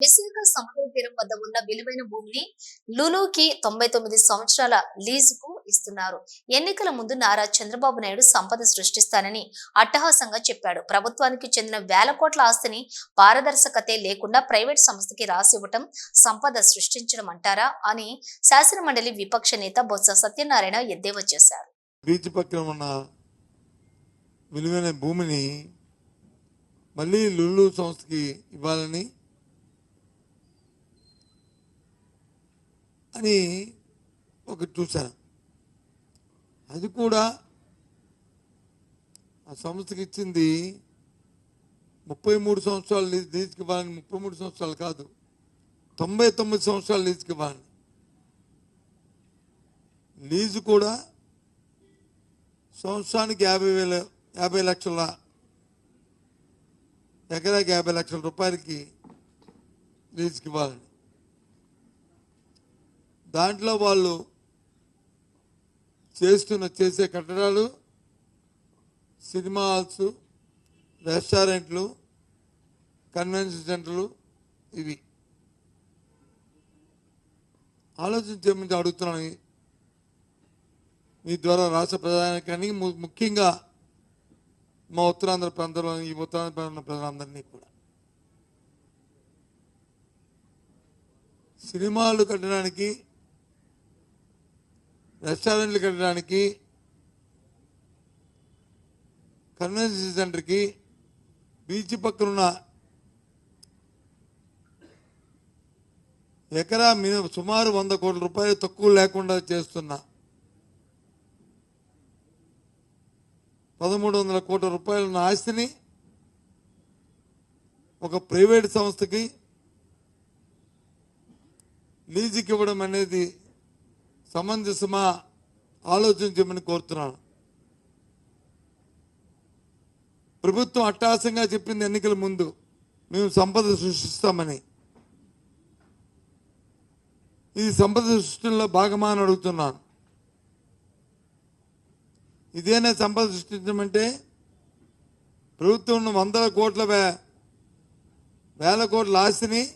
విశాఖ సముద్ర తీరం వద్ద ఉన్న విలువైన భూమిని లులుకి తొంభై తొమ్మిది సంవత్సరాల లీజుకు ఇస్తున్నారు. ఎన్నికల ముందు నారా చంద్రబాబు నాయుడు సంపద సృష్టిస్తానని అట్టహాసంగా చెప్పాడు. ప్రభుత్వానికి చెందిన వేల కోట్ల ఆస్తిని పారదర్శకతే లేకుండా ప్రైవేట్ సంస్థకి రాసివ్వటం సంపద సృష్టించడం అంటారా అని శాసనమండలి విపక్ష నేత బొత్స సత్యనారాయణ ఎద్దేవా చేశారు. బీచ్ పక్కన ఉన్న విలువైన భూమిని మళ్ళీ లుల్లు సంస్థకి ఇవ్వాలని అని ఒకటి చూశాను. అది కూడా ఆ సంస్థకి ఇచ్చింది ముప్పై మూడు సంవత్సరాలు లీజ్ లీజుకి ఇవ్వాలని ముప్పై మూడు సంవత్సరాలు కాదు తొంభై తొమ్మిది సంవత్సరాలు లీజుకి ఇవ్వాలని. లీజు కూడా సంవత్సరానికి యాభై వేల యాభై లక్షల ఎకరాకి యాభై లక్షల రూపాయలకి లీజుకి ఇవ్వాలని. దాంట్లో వాళ్ళు చేస్తున్న చేసే కట్టడాలు సినిమా హాల్స్ రెస్టారెంట్లు కన్వెన్షన్ సెంటర్లు ఇవి. ఆలోచించమని అడుగుతున్నాను మీ ద్వారా రాష్ట్ర ప్రధానికానికి ము- ముఖ్యంగా మా ఉత్తరాంధ్ర ప్రాంతంలో ఈ ఉత్తరాంధ్ర ప్రాంతంలో ప్రజలందరినీ కూడా. సినిమాలు కట్టడానికి రెస్టారెంట్లు కట్టడానికి కన్వెన్షన్ సెంటర్కి బీచ్ పక్కనున్న ఎకరా మినిమం సుమారు వంద కోట్ల రూపాయలు తక్కువ లేకుండా చేస్తున్నా పదమూడు వందల కోట్ల రూపాయల ఆస్తిని ఒక ప్రైవేట్ సంస్థకి లీజుకి ఇవ్వడం అనేది సమంజసమా ఆలోచించమని కోరుతున్నాను. ప్రభుత్వం అట్టాసంగా చెప్పింది ఎన్నికల ముందు. మేము సంపద సృష్టిస్తామని. ఇది సంపద సృష్టిలో భాగమా అని అడుగుతున్నాను. ఇదేనా సంపద సృష్టించమంటే? ప్రభుత్వం వందల కోట్ల వే వేల కోట్ల ఆస్తిని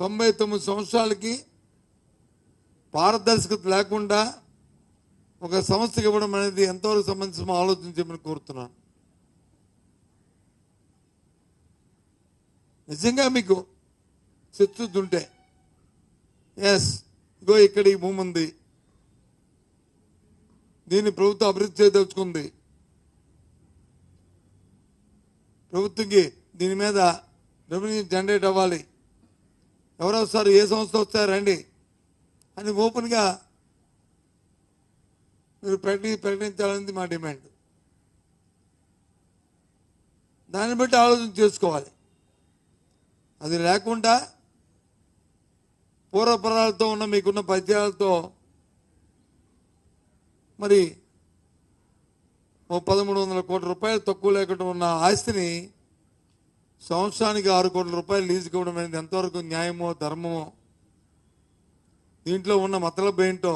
తొంభై తొమ్మిది సంవత్సరాలకి పారదర్శకత లేకుండా ఒక సంస్థకి ఇవ్వడం అనేది ఎంతవరకు సంబంధించిన ఆలోచించమని కోరుతున్నాను. నిజంగా మీకు చిత్తశుద్ధి ఉంటే ఎస్ ఇగో ఇక్కడ ఈ భూమి ఉంది. దీన్ని ప్రభుత్వం అభివృద్ధి చేయదలుచుకుంది. ప్రభుత్వంకి దీని మీద రెవెన్యూ జనరేట్ అవ్వాలి. ఎవరు వస్తారు ఏ సంస్థ వస్తారు రండి అని ఓపెన్గా మీరు ప్రకటి ప్రకటించాలనేది మా డిమాండ్. దాన్ని బట్టి ఆలోచన చేసుకోవాలి. అది లేకుండా పూర్వపరాలతో ఉన్న మీకున్న పద్యాలతో మరి ఓ పదమూడు వందల కోట్ల రూపాయలు తక్కువ లేకుండా ఉన్న ఆస్తిని సంవత్సరానికి ఆరు కోట్ల రూపాయలు లీజుకి ఇవ్వడం అనేది ఎంతవరకు న్యాయమో ధర్మమో? దీంట్లో ఉన్న మతలబ్ ఏంటో?